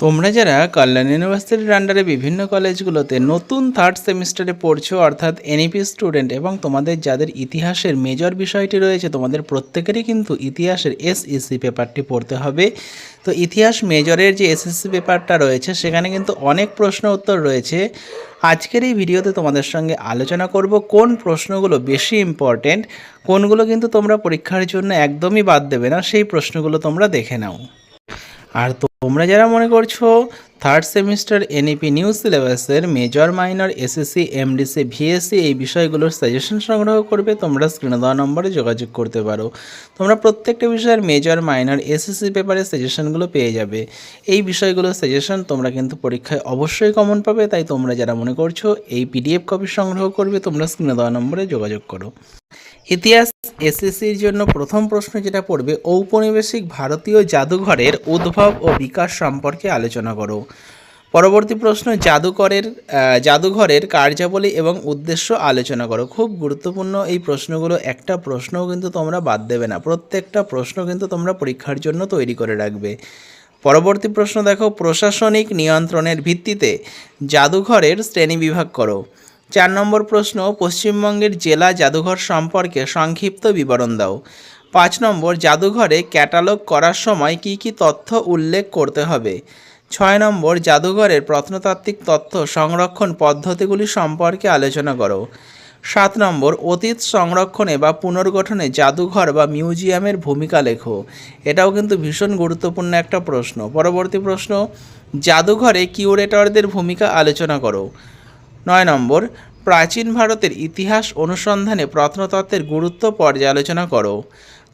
তোমরা যারা কল্যাণ ইউনিভার্সিটির আন্ডারে বিভিন্ন কলেজগুলোতে নতুন থার্ড সেমিস্টারে পড়ছো, অর্থাৎ এনইপি স্টুডেন্ট এবং তোমাদের যাদের ইতিহাসের মেজর বিষয়টি রয়েছে, তোমাদের প্রত্যেকেরই কিন্তু ইতিহাসের এসইসি পেপারটি পড়তে হবে। তো ইতিহাস মেজরের যে এসএসসি পেপারটা রয়েছে, সেখানে কিন্তু অনেক প্রশ্ন উত্তর রয়েছে। আজকের এই ভিডিওতে তোমাদের সঙ্গে আলোচনা করব কোন প্রশ্নগুলো বেশি ইম্পর্টেন্ট কোনগুলো কিন্তু তোমরা পরীক্ষার জন্য একদমই বাদ দেবে না, সেই প্রশ্নগুলো তোমরা দেখে নাও। আর তোমরা যারা মনে করছ থার্ড সেমিস্টার এনইপি নিউ সিলেবাসের major, minor, SSC, MDC, VSC এই বিষয়গুলোর সাজেশন সংগ্রহ করবে। তোমরা স্ক্রিনে দেওয়া নম্বরে যোগাযোগ করতে পারো। তোমরা প্রত্যেকটা বিষয়ের মেজর, মাইনর, এসএসসি পেপারের সাজেশনগুলো পেয়ে যাবে। এই বিষয়গুলোর সাজেশন তোমরা কিন্তু পরীক্ষায় অবশ্যই কমন পাবে, তাই তোমরা যারা মনে করছ এই পিডিএফ কপি সংগ্রহ করবে, তোমরা স্ক্রিনে দেওয়া নম্বরে যোগাযোগ করো। ইতিহাস, এসএসসির জন্য প্রথম প্রশ্ন যেটা পড়বে, ঔপনিবেশিক ভারতীয় জাদুঘরের উদ্ভব ও বিকাশ সম্পর্কে আলোচনা করো। পরবর্তী প্রশ্ন, জাদুকরের জাদুঘরের কার্যাবলী এবং উদ্দেশ্য আলোচনা করো। খুব গুরুত্বপূর্ণ এই প্রশ্নগুলো। একটা প্রশ্নও কিন্তু তোমরা বাদ দেবে না। প্রত্যেকটা প্রশ্ন কিন্তু তোমরা পরীক্ষার জন্য তৈরি করে রাখবে। পরবর্তী প্রশ্ন দেখো, প্রশাসনিক নিয়ন্ত্রণের ভিত্তিতে জাদুঘরের শ্রেণি বিভাগ করো। চার নম্বর প্রশ্ন, পশ্চিমবঙ্গের জেলা জাদুঘর সম্পর্কে সংক্ষিপ্ত বিবরণ দাও। পাঁচ নম্বর, জাদুঘরে ক্যাটালগ করার সময় কি কি তথ্য উল্লেখ করতে হবে? ছয় নম্বর, জাদুঘরের প্রত্নতাত্ত্বিক তথ্য সংরক্ষণ পদ্ধতিগুলি সম্পর্কে আলোচনা করো। সাত নম্বর, অতীত সংরক্ষণে বা পুনর্গঠনে জাদুঘর বা মিউজিয়ামের ভূমিকা লেখো। এটাও কিন্তু ভীষণ গুরুত্বপূর্ণ একটা প্রশ্ন। পরবর্তী প্রশ্ন, জাদুঘরে কিউরেটরদের ভূমিকা আলোচনা করো। নয় নম্বর, প্রাচীন ভারতের ইতিহাস অনুসন্ধানে প্রত্নতত্ত্বের গুরুত্ব পর্যালোচনা করো।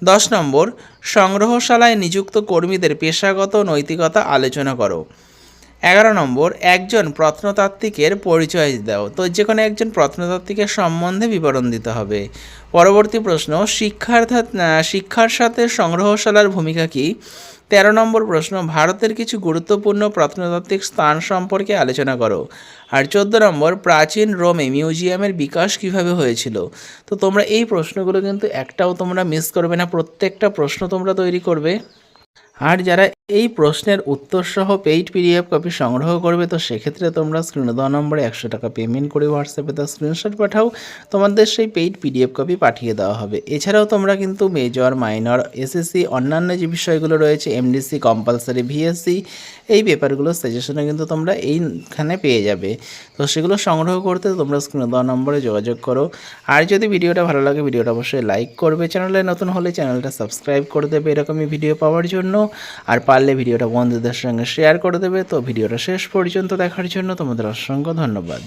দশ নম্বর, সংগ্রহশালায় নিযুক্ত কর্মীদের পেশাগত নৈতিকতা আলোচনা করো। এগারো নম্বর, একজন প্রত্নতাত্ত্বিকের পরিচয় দাও। তো যে কোনো একজন প্রত্নতাত্ত্বিকের সম্বন্ধে বিবরণ দিতে হবে। পরবর্তী প্রশ্ন, শিক্ষার্থ শিক্ষার সাথে সংগ্রহশালার ভূমিকা কী? তেরো নম্বর প্রশ্ন, ভারতের কিছু গুরুত্বপূর্ণ প্রত্নতাত্ত্বিক স্থান সম্পর্কে আলোচনা করো। আর চোদ্দ নম্বর, প্রাচীন রোমে মিউজিয়ামের বিকাশ কীভাবে হয়েছিল? তো তোমরা এই প্রশ্নগুলো কিন্তু একটাও তোমরা মিস করবে না, প্রত্যেকটা প্রশ্ন তোমরা তৈরি করবে। আর যারা এই প্রশ্নের উত্তর সহ পেইড পিডিএফ কপি সংগ্রহ করবে, তো সেক্ষেত্রে তোমরা স্ক্রিনে দেওয়া নম্বরে একশো টাকা পেমেন্ট করে হোয়াটসঅ্যাপে তার স্ক্রিনশট পাঠাও। তোমাদের সেই পেইড পিডিএফ কপি পাঠিয়ে দেওয়া হবে। এছাড়াও তোমরা কিন্তু মেজর মাইনর এসএসসি অন্যান্য যে বিষয়গুলো রয়েছে এমডিসি কম্পালসারি ভিএসসি এই পেপারগুলোর সাজেশনে কিন্তু তোমরা এইখানে পেয়ে যাবে। তো সেগুলো সংগ্রহ করতে তোমরা স্ক্রিনে দেওয়া নম্বরে যোগাযোগ করো। আর যদি ভিডিওটা ভালো লাগে, ভিডিওটা অবশ্যই লাইক করবে। চ্যানেলে নতুন হলে চ্যানেলটা সাবস্ক্রাইব করে দেবে। এরকমই ভিডিও পাওয়ার জন্য। আর পারলে ভিডিওটা বন্ধুদের সঙ্গে শেয়ার করে দেবে। তো ভিডিওটা শেষ পর্যন্ত দেখার জন্য তোমাদের অসংখ্য ধন্যবাদ।